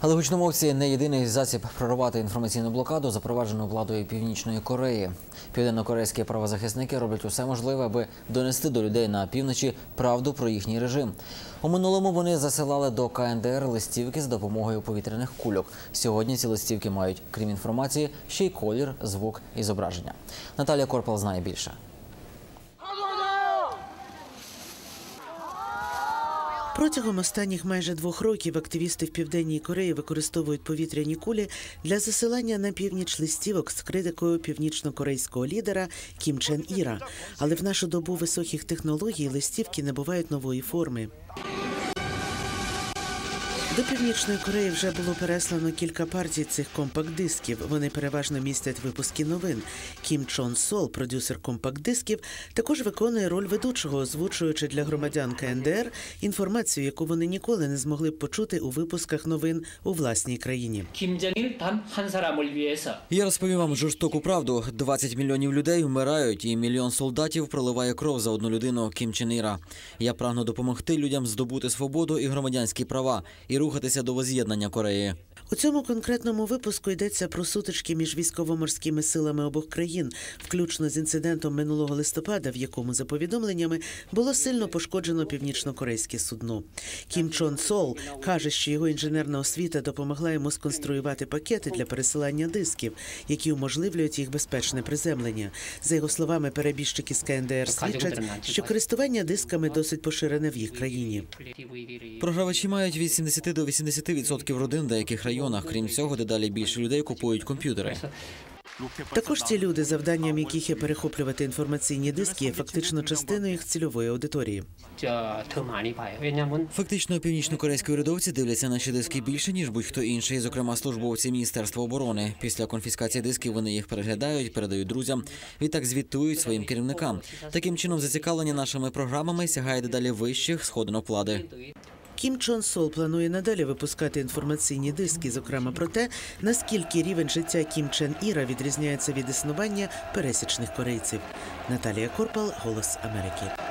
Але гучномовці не єдиний засіб прорвати інформаційну блокаду, запроваджену владою Північної Кореї. Південно-корейські правозахисники роблять усе можливе, аби донести до людей на півночі правду про їхній режим. У минулому вони засилали до КНДР листівки з допомогою повітряних кульок. Сьогодні ці листівки мають, крім інформації, ще й колір, звук і зображення. Наталія Корпал знає більше. Протягом останніх майже двох років активісти в південній Кореї використовують повітряні кулі для засилання на північ листівок з критикою північно-корейського лідера Кім Чен Іра. Але в нашу добу високих технологій листівки набувають нової форми. До північної Кореї вже було переслано кілька партій цих компакт-дисків. Вони переважно містять випуски новин. Кім Чон Сол, продюсер компакт-дисків, також виконує роль ведучого, озвучуючи для громадян КНДР інформацію, яку вони ніколи не змогли б почути у випусках новин у власній країні. Я розповім вам жорстоку правду: 20 мільйонів людей вмирають, і мільйон солдатів проливає кров за одну людину. Кім Чен Іра. я прагну допомогти людям здобути свободу і громадянські права і рухатися до воз'єднання Кореї. У цьому конкретному випуску йдеться про сутички між військово-морськими силами обох країн, включно з інцидентом минулого листопада, в якому, за повідомленнями, було сильно пошкоджено північно-корейське судно. Кім Чон Сол каже, що його інженерна освіта допомогла йому сконструювати пакети для пересилання дисків, які уможливлюють їх безпечне приземлення. За його словами, перебіжчики з КНДР свідчать, що користування дисками досить поширене в їх країні. Програвачі мають від 70 до 80% родин деяких районах. Крім цього, дедалі більше людей купують комп'ютери. Також ці люди, завданням яких є перехоплювати інформаційні диски, є фактично частиною їх цільової аудиторії. Фактично, північно-корейські урядовці дивляться наші диски більше ніж будь-хто інший, зокрема службовці міністерства оборони. Після конфіскації дисків вони їх переглядають, передають друзям. Відтак звітують своїм керівникам. Таким чином зацікавлення нашими програмами сягає дедалі вищих сходинок влади. Кім Чон Сол планує надалі випускати інформаційні диски, зокрема про те, наскільки рівень життя Кім Чен Іра відрізняється від існування пересічних корейців. Наталія Корпал, Голос Америки.